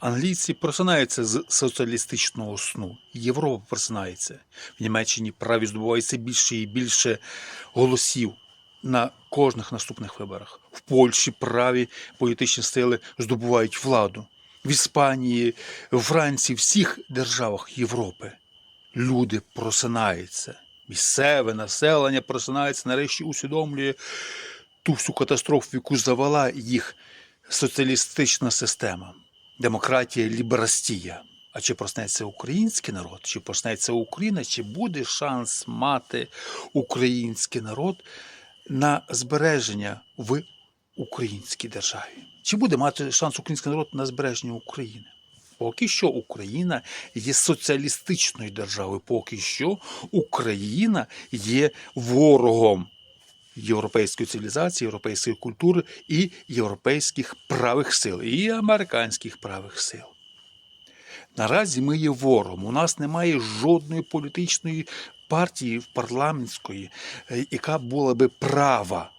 Англійці просинаються з соціалістичного сну. Європа просинається. В Німеччині праві здобувається більше і більше голосів на кожних наступних виборах. В Польщі праві політичні сили здобувають владу. В Іспанії, в Франції, в всіх державах Європи люди просинаються. Місцеве населення просинається, нарешті усвідомлює ту всю катастрофу, яку завела їх соціалістична система, демократія, ліберастія. А чи проснеться український народ, чи проснеться Україна, чи буде шанс мати український народ на збереження в українській державі? Чи буде мати шанс український народ на збереження України? Поки що Україна є соціалістичною державою, поки що Україна є ворогом європейської цивілізації, європейської культури і європейських правих сил, і американських правих сил. Наразі ми є ворогом. У нас немає жодної політичної партії парламентської, е, яка була би права.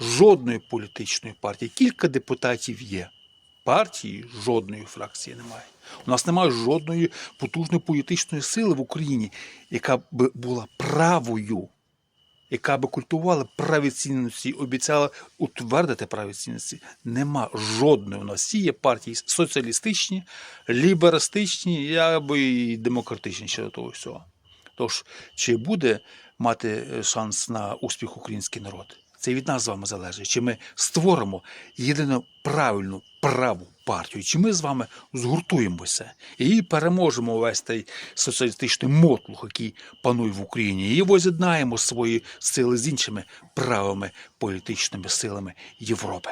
Жодної політичної партії. Кілька депутатів є. Партії жодної фракції немає. У нас немає жодної потужної політичної сили в Україні, яка б була правою яка би культувала праві цінності, обіцяла утвердити праві цінності. Нема жодної у нас є партії соціалістичні, ліберастичні, би і демократичні щодо того всього. Тож, чи буде мати е, шанс на успіх український народ? Це від нас з вами залежить. Чи ми створимо єдину правильну праву партію, чи ми з вами згуртуємося і переможемо весь той соціалістичний мотлух, який панує в Україні, і воз'єднаємо свої сили з іншими правими політичними силами Європи.